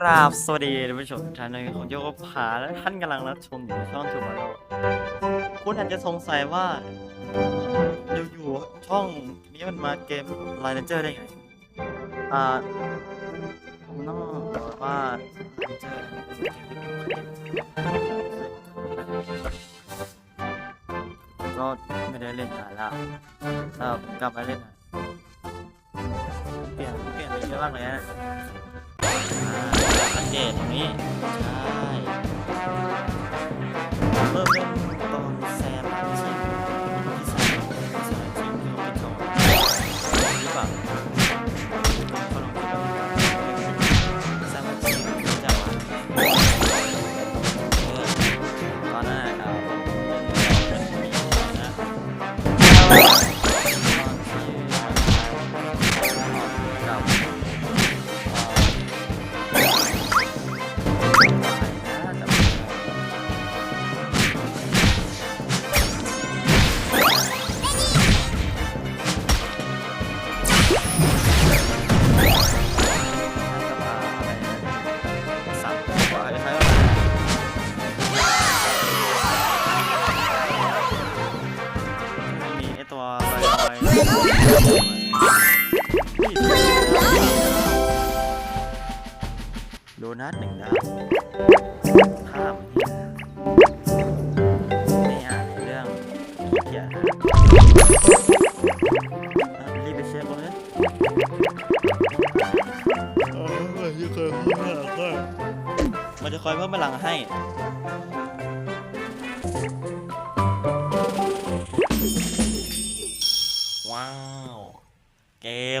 กราบสวัสดีท่านผู้ชมทุกท่านในของโยกผาและท่านกำลังรับชมอยู่ในช่องทูมาโลคุณอาจจะสงสัยว่าอยู่ๆช่องนี้มันมาเกมไลน์เจอร์ได้ไง อ่าผมต้องบอกว่าก็ไม่ได้เล่นนานแล้วแล้วกลับมาเล่นเปลี่ยนเปลี่ยนไปเยอะมากเลยนะ สังเกตตรงนี้ ใช่เพิ่มเล่น ๆโดนัทหนึ่งดาวข้ามไม่อ่านเรื่องขี้เกียจนะอะรีบไปเช็คเลยมันจะคอยเพิ่มพลังให้ว้าว เกม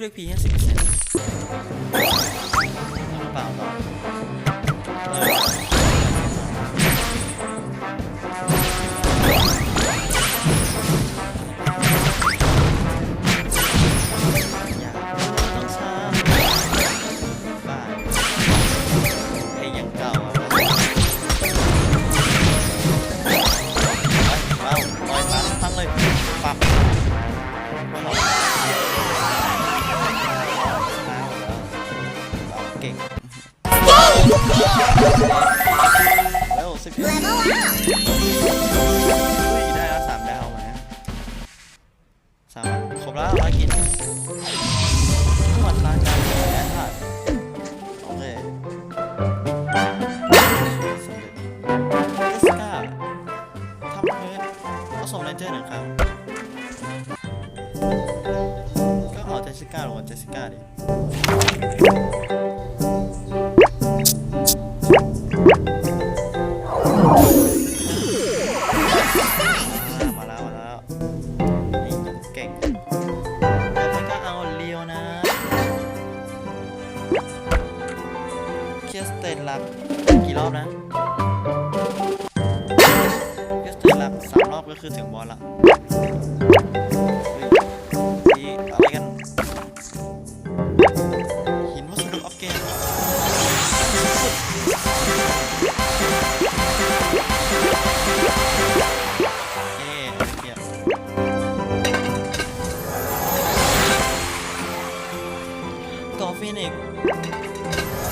พูดด้วยพีห้าสิบเปอร์เซ็นต์เปล่าเปล่า ก็เอาเจส กอ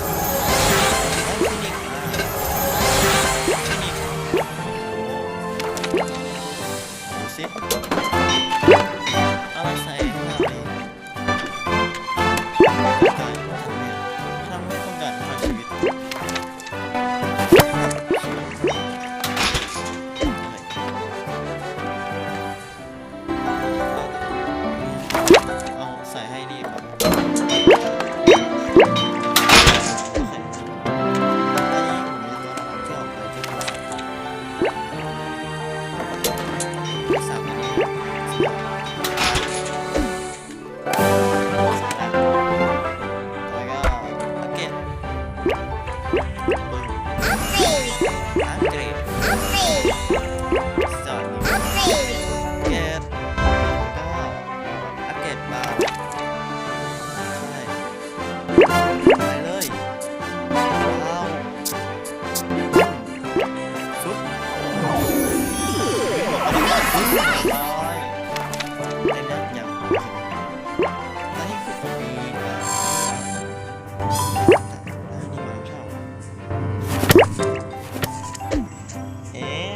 ร้อยเล่นแล้วอย่างแล้วนี่คือผมมีนี่มาชอบเอ๊ะ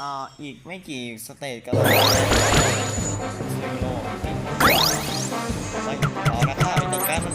อ่าอีกไม่กี่สเตจก็แล้วซิงโลเฮ้ยเอาละค่ะไปจัดการมัน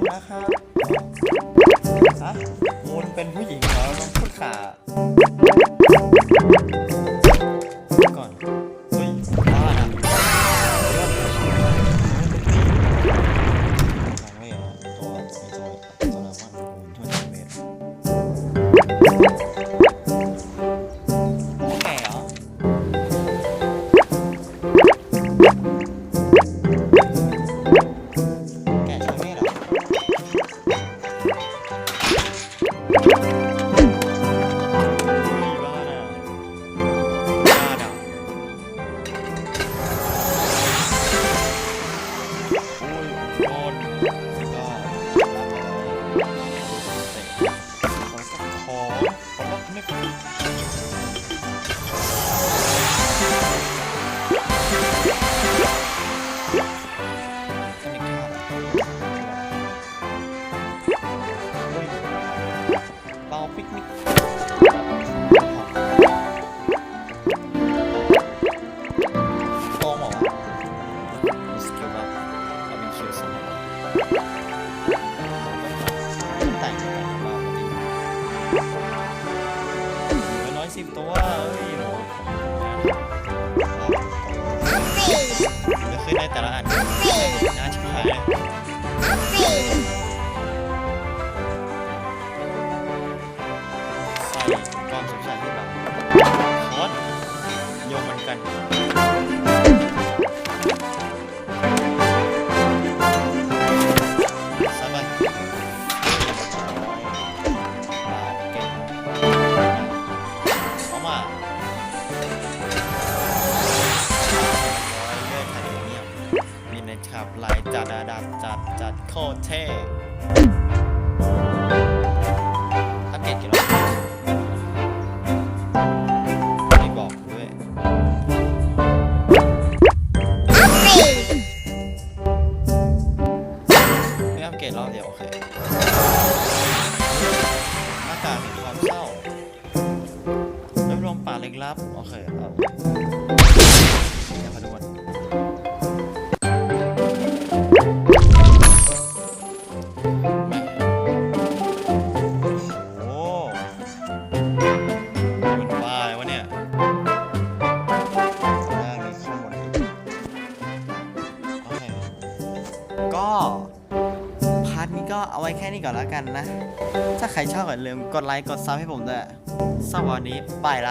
มนะครับฮะมูลเป็นผู้หญิงเหรอต้องพูดขา แต่ละอันน่าชิบหายเลยใส่ความสงสัยให้บังคอนโยงมันกัน ขับลายจัดระดับจัดจัดโคตรเท่อัปเกรดกี่รอบไม่บอกด้วยไม่อัปเกรดรอบเดียวโอเคหน้ากากแห่งความเศร้าไม่รวมป่าเล็กลับ โอเคเอา แล้วกันนะ ถ้าใครชอบก็อย่าลืมกดไลค์กดซับให้ผมด้วยสวัสดีบายละ